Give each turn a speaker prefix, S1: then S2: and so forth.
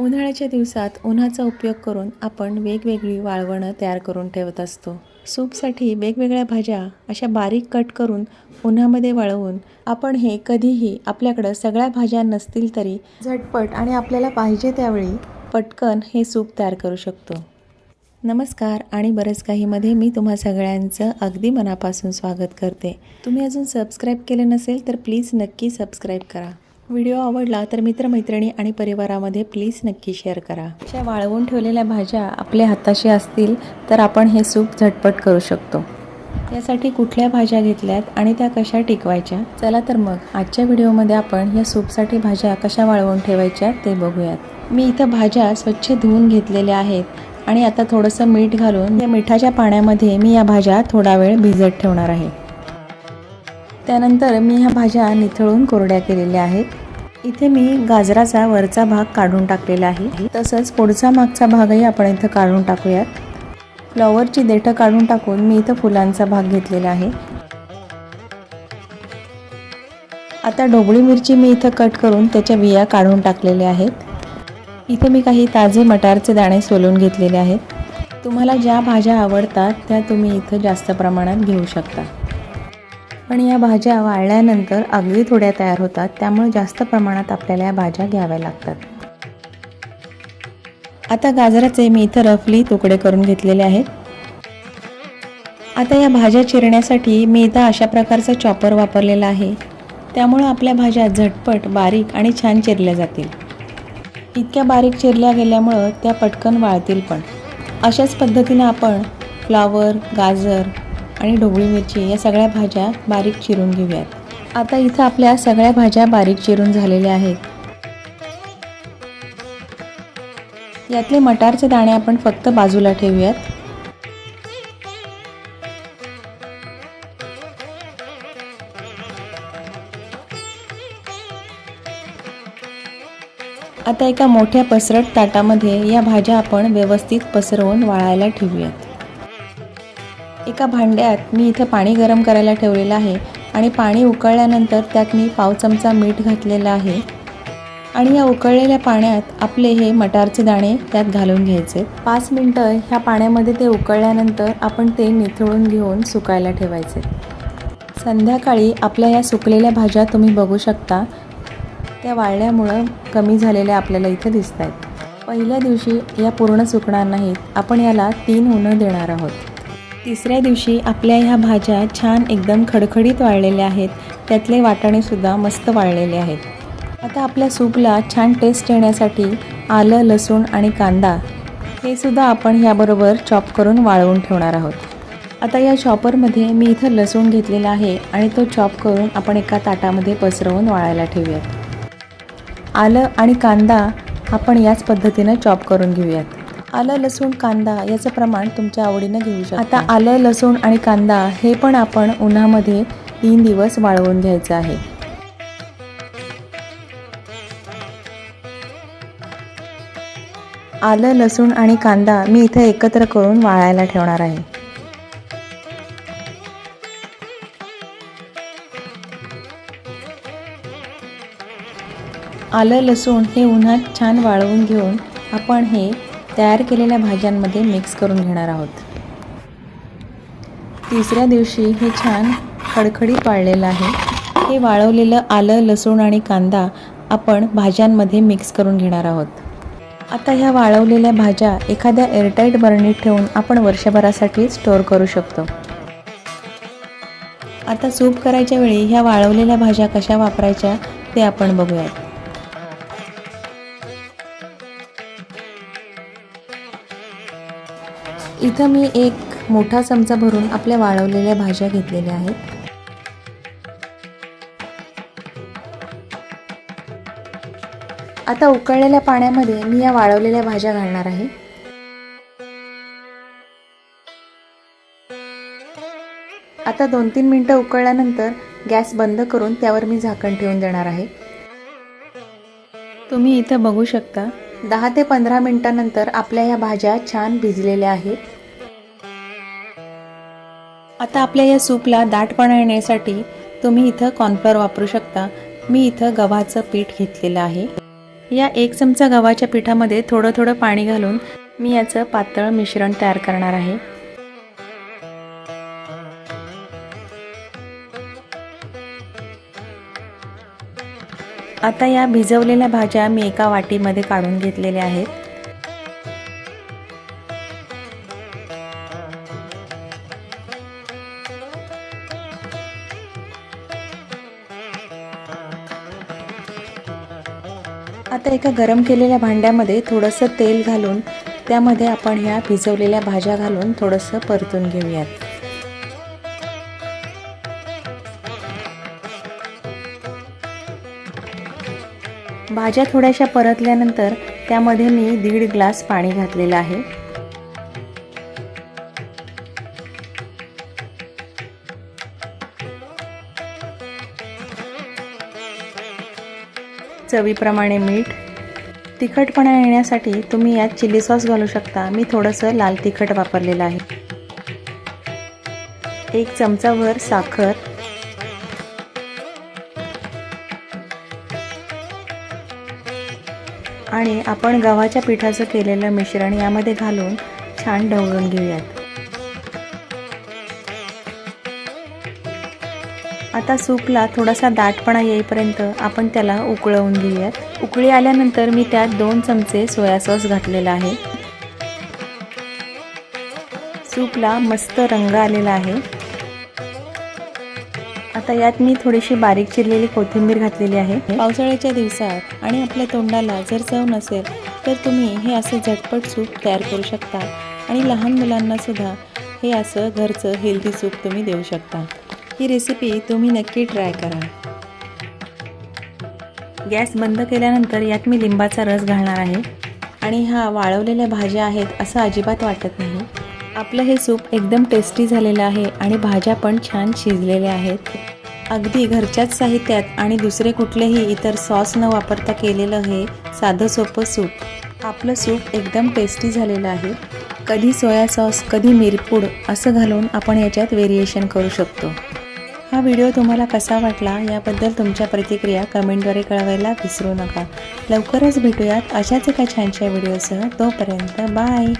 S1: उन्हाळ्याच्या दिवसात उन्हाचा उपयोग करून आपण वेगवेगळी वाळवणं तयार करून ठेवत असतो. सूपसाठी वेगवेगळ्या भाज्या अशा बारीक कट करून उन्हामध्ये वाळवून आपण हे कधीही आपल्याकडं सगळ्या भाज्या नसतील तरी झटपट आणि आपल्याला पाहिजे त्यावेळी पटकन हे सूप तयार करू शकतो. नमस्कार आणि बरंच काहीमध्ये मी तुम्हा सगळ्यांचं अगदी मनापासून स्वागत करते. तुम्ही अजून सबस्क्राईब केलं नसेल तर प्लीज नक्की सबस्क्राईब करा. व्हिडिओ आवडला तर मित्रमैत्रिणी आणि परिवारामध्ये प्लीज नक्की शेअर करा. अशा वाळवून ठेवलेल्या भाज्या आपल्या हाताशी असतील तर आपण हे सूप झटपट करू शकतो. यासाठी कुठल्या भाज्या घेतल्यात आणि त्या कशा टिकवायच्या? चला तर मग आजच्या व्हिडिओमध्ये आपण या सूपसाठी भाज्या कशा वाळवून ठेवायच्या ते बघूयात. मी इथं भाज्या स्वच्छ धुवून घेतलेल्या आहेत आणि आता थोडंसं मीठ घालून या मिठाच्या पाण्यामध्ये मी या भाज्या थोडा वेळ भिजत ठेवणार आहे. त्यानंतर मी ह्या भाज्या निथळून कोरड्या केलेल्या आहेत. इथे मी गाजराचा वरचा भाग काढून टाकलेला आहे. तसंच पुढचा मागचा भागही आपण इथं काढून टाकूयात. फ्लॉवरची देठं काढून टाकून मी इथं फुलांचा भाग घेतलेला आहे. आता ढोबळी मिरची मी इथं कट करून त्याच्या बिया काढून टाकलेल्या आहेत. इथे मी काही ताजे मटारचे दाणे सोलून घेतलेले आहेत. तुम्हाला ज्या भाज्या आवडतात त्या तुम्ही इथं जास्त प्रमाणात घेऊ शकता. आणि या भाज्या वाळल्यानंतर अगदी थोड्या तयार होतात त्यामुळे जास्त प्रमाणात आपल्याला या भाज्या घ्याव्या लागतात. आता गाजराचे मी इथं रफली तुकडे करून घेतलेले आहेत. आता या भाज्या चिरण्यासाठी मी इथं अशा प्रकारचा चॉपर वापरलेला आहे. त्यामुळं आपल्या भाज्या झटपट बारीक आणि छान चिरल्या जातील. इतक्या बारीक चिरल्या गेल्यामुळं त्या पटकन वाळतील पण. अशाच पद्धतीनं आपण फ्लावर गाजर आणि ढोबळी मिरची या सगळ्या भाज्या बारीक चिरून घेऊयात. आता इथं आपल्या सगळ्या भाज्या बारीक चिरून झालेल्या आहेत. यातले मटारचे दाणे आपण फक्त बाजूला ठेवूयात. आता एका मोठ्या पसरट ताटामध्ये या भाज्या आपण व्यवस्थित पसरवून वाळायला ठेवूयात. एका भांड्यात मी इथं पाणी गरम करायला ठेवलेलं आहे आणि पाणी उकळल्यानंतर त्यात मी पाव चमचा मीठ घातलेलं आहे. आणि या उकळलेल्या पाण्यात आपले हे मटारचे दाणे त्यात घालून घ्यायचे. पाच मिनटं ह्या पाण्यामध्ये ते उकळल्यानंतर आपण ते निथळून घेऊन सुकायला ठेवायचे. संध्याकाळी आपल्या या सुकलेल्या भाज्या तुम्ही बघू शकता. त्या वाळल्यामुळं कमी झालेल्या आपल्याला इथे दिसत आहेत पहिल्या दिवशी या पूर्ण सुकणार नाहीत. आपण याला तीन उन्हं देणार आहोत. तिसऱ्या दिवशी आपल्या ह्या भाज्या छान एकदम खडखडीत वाळलेल्या आहेत. त्यातले वाटाणेसुद्धा मस्त वाळलेले आहेत. आता आपल्या सूपला छान टेस्ट येण्यासाठी आलं लसूण आणि कांदा हे सुद्धा आपण ह्याबरोबर चॉप करून वाळवून ठेवणार आहोत. आता या चॉपरमध्ये मी इथं लसूण घेतलेला आहे आणि तो चॉप करून आपण एका ताटामध्ये पसरवून वाळायला ठेवूयात. आलं आणि कांदा आपण याच पद्धतीनं चॉप करून घेऊयात. आलं लसूण कांदा याचं प्रमाण तुमच्या आवडीनं घेऊ शकता. आता आलं लसूण आणि कांदा हे पण आपण उन्हामध्ये तीन दिवस वाळवून घ्यायचं आहे. आलं लसूण आणि कांदा मी इथे एकत्र करून वाळायला ठेवणार आहे. आलं लसूण हे उन्हात छान वाळवून घेऊन आपण हे तयार केलेल्या भाज्यांमध्ये मिक्स करून घेणार आहोत. तिसऱ्या दिवशी हे छान खडखडीत वाळलेलं आहे. हे वाळवलेलं आलं लसूण आणि कांदा आपण भाज्यांमध्ये मिक्स करून घेणार आहोत. आता ह्या वाळवलेल्या भाज्या एखाद्या एअरटाईट बरणीत ठेवून आपण वर्षभरासाठी स्टोअर करू शकतो. आता सूप करायच्या वेळी ह्या वाळवलेल्या भाज्या कशा वापरायच्या ते आपण बघूयात. इथं मी एक मोठा चमचा भरून आपल्या वाळवलेल्या भाज्या घेतलेल्या आहेत. आता उकळलेल्या पाण्यामध्ये मी या वाळवलेल्या भाज्या घालणार आहे. आता दोन तीन मिनटं उकळल्यानंतर गॅस बंद करून त्यावर मी झाकण ठेवून देणार आहे. तुम्ही इथं बघू शकता दहा ते पंधरा मिनटानंतर आपल्या या भाज्या छान भिजलेल्या आहेत. आता आपल्या या सूपला दाटपणा येण्यासाठी तुम्ही इथं कॉर्नफ्लॉर वापरू शकता. मी इथं गव्हाचं पीठ घेतलेलं आहे. या एक चमचा गव्हाच्या पिठामध्ये थोडं थोडं पाणी घालून मी याचं पातळ मिश्रण तयार करणार आहे. आता या भिजवलेल्या भाज्या मी एका वाटीमध्ये काढून घेतलेल्या आहेत. आता एका गरम केलेल्या भांड्यामध्ये थोडंसं तेल घालून त्यामध्ये आपण ह्या भिजवलेल्या भाज्या घालून थोडंसं परतून घेऊयात. भाज्या थोड्याशा परतल्यानंतर त्यामध्ये मी दीड ग्लास पाणी घातलेलं आहे. चवीप्रमाणे मीठ. तिखटपणा येण्यासाठी तुम्ही यात चिली सॉस घालू शकता. मी थोडंसं लाल तिखट वापरलेलं आहे. एक चमचाभर साखर. आणि आपण गव्हाच्या पिठाचं केलेलं मिश्रण यामध्ये घालून छान ढवळून घेऊयात. आता सूपला थोडासा दाटपणा येईपर्यंत आपण त्याला उकळवून घेऊयात. उकळी आल्यानंतर मी त्यात दोन चमचे सोया सॉस घातलेला आहे. सूपला मस्त रंग आलेला आहे. आता यात मी थोडीशी बारीक चिरलेली कोथिंबीर घातलेली आहे. पावसाळ्याच्या दिवसात आणि आपल्या तोंडाला जर चव नसेल तर तुम्ही हे असं झटपट सूप तयार करू शकता. आणि लहान मुलांना सुद्धा हे असं घरचं हेल्दी सूप तुम्ही देऊ शकता. ही रेसिपी तुम्ही नक्की ट्राय करा. गॅस बंद केल्यानंतर यात मी लिंबाचा रस घालणार आहे. आणि हा वाळवलेल्या भाज्या आहेत असं अजिबात वाटत नाही. आपलं हे सूप एकदम टेस्टी झालेलं आहे आणि भाज्या पण छान शिजलेल्या आहेत. अगदी घरच्याच साहित्यात आणि दुसरे कुठलेही इतर सॉस न वापरता केलेलं हे साधं सोपं सूप. आपलं सूप एकदम टेस्टी झालेलं आहे. कधी सोया सॉस कधी मिरपूड असं घालून आपण याच्यात व्हेरिएशन करू शकतो. हा व्हिडिओ तुम्हाला कसा वाटला याबद्दल तुमच्या प्रतिक्रिया कमेंटद्वारे कळवायला विसरू नका. लवकरच भेटूयात अशाच एका छानशा व्हिडिओसह. तोपर्यंत बाय!